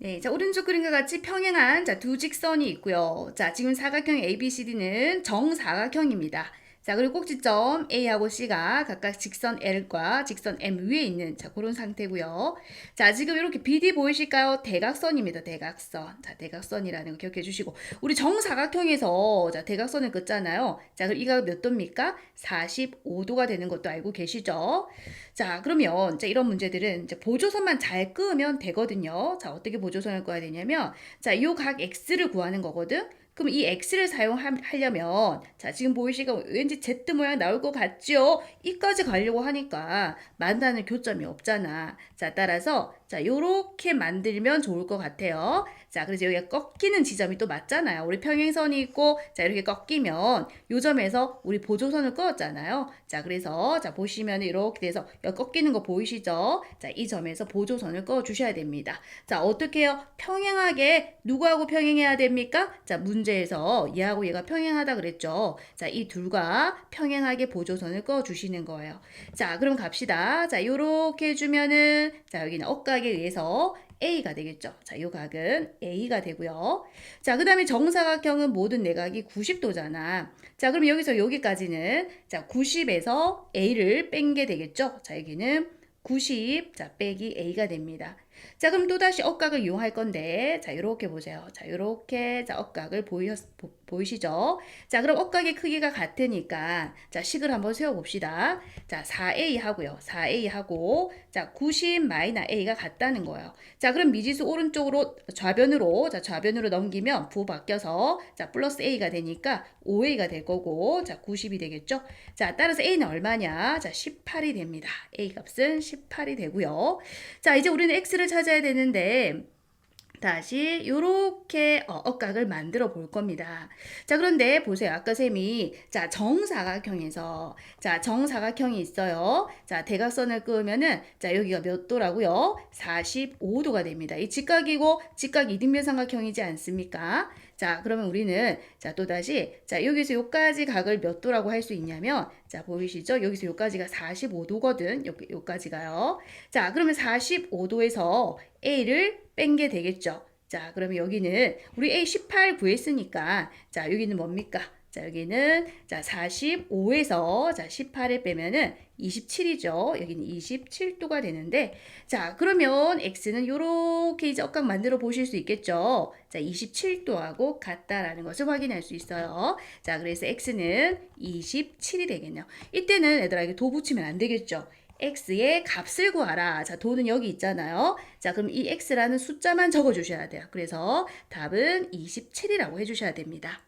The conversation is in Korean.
네, 자, 오른쪽 그림과 같이 평행한 자, 두 직선이 있고요. 자, 지금 사각형 ABCD는 정사각형입니다. 자, 그리고 꼭지점 A하고 C가 각각 직선 L과 직선 M 위에 있는 자, 그런 상태고요. 자, 지금 이렇게 BD 보이실까요? 대각선입니다. 대각선. 자, 대각선이라는 거 기억해 주시고 우리 정사각형에서 자, 대각선을 긋잖아요. 자, 그럼 이가 몇 도입니까? 45도가 되는 것도 알고 계시죠? 자, 그러면 자, 이런 문제들은 이제 보조선만 잘 끄면 되거든요. 자, 어떻게 보조선을 꺼야 되냐면 자, 요 각 x를 구하는 거거든. 그럼 이 x를 사용하려면 자 지금 보이시가 왠지 z 모양 나올 것 같죠? 이까지 가려고 하니까 만나는 교점이 없잖아. 자 따라서 자 요렇게 만들면 좋을 것 같아요. 자 그래서 여기가 꺾이는 지점이 또 맞잖아요. 우리 평행선이 있고 자 이렇게 꺾이면 요 점에서 우리 보조선을 그었잖아요. 자 그래서 자 보시면 이렇게 돼서 여기 꺾이는 거 보이시죠? 자 이 점에서 보조선을 그어 주셔야 됩니다. 자 어떻게 해요? 평행하게 누구하고 평행해야 됩니까? 자 문제에서 얘하고 얘가 평행하다 그랬죠. 자 이 둘과 평행하게 보조선을 그어 주시는 거예요. 자 그럼 갑시다. 자 요렇게 해주면은 자 여기는 억 각에 의해서 A가 되겠죠. 자, 요 각은 A가 되고요. 자, 그 다음에 정사각형은 모든 내각이 90도잖아. 자, 그럼 여기서 여기까지는 자, 90에서 A를 뺀 게 되겠죠. 자, 여기는 90, 자, 빼기 A가 됩니다. 자, 그럼 또다시 억각을 이용할 건데, 자, 요렇게 보세요. 자, 요렇게, 자, 억각을 보이, 보, 보이시죠? 자, 그럼 억각의 크기가 같으니까, 자, 식을 한번 세워봅시다. 자, 4A 하고요. 4A 하고, 자, 90 마이너 A가 같다는 거예요. 자, 그럼 미지수 오른쪽으로, 좌변으로, 자, 좌변으로 넘기면 부 바뀌어서, 자, 플러스 A가 되니까 5A가 될 거고, 자, 90이 되겠죠? 자, 따라서 A는 얼마냐? 자, 18이 됩니다. A 값은 18이 되고요. 자, 이제 우리는 X를 찾아야 되는데, 다시 요렇게 어, 억각을 만들어 볼 겁니다. 자, 그런데 보세요. 아까 쌤이 자, 정사각형에서 자, 정사각형이 있어요. 자, 대각선을 그으면은 자, 여기가 몇 도라고요? 45도가 됩니다. 이 직각이고 직각 이등변 삼각형이지 않습니까? 자, 그러면 우리는 자, 또다시 자, 여기서 요까지 각을 몇 도라고 할 수 있냐면 자, 보이시죠? 여기서 요까지가 45도거든. 요, 요까지가요. 자, 그러면 45도에서 A를 뺀 게 되겠죠. 자, 그러면 여기는 우리 A 18 구했으니까 자, 여기는 뭡니까? 자, 여기는 자, 45에서 자, 18을 빼면은 27이죠. 여기는 27도가 되는데 자, 그러면 x는 요렇게 이제 억각 만들어 보실 수 있겠죠. 자, 27도하고 같다라는 것을 확인할 수 있어요. 자, 그래서 x는 27이 되겠네요. 이때는 얘들아 이게 도 붙이면 안 되겠죠. x의 값을 구하라. 자, 도는 여기 있잖아요. 자, 그럼 이 x라는 숫자만 적어 주셔야 돼요. 그래서 답은 27이라고 해 주셔야 됩니다.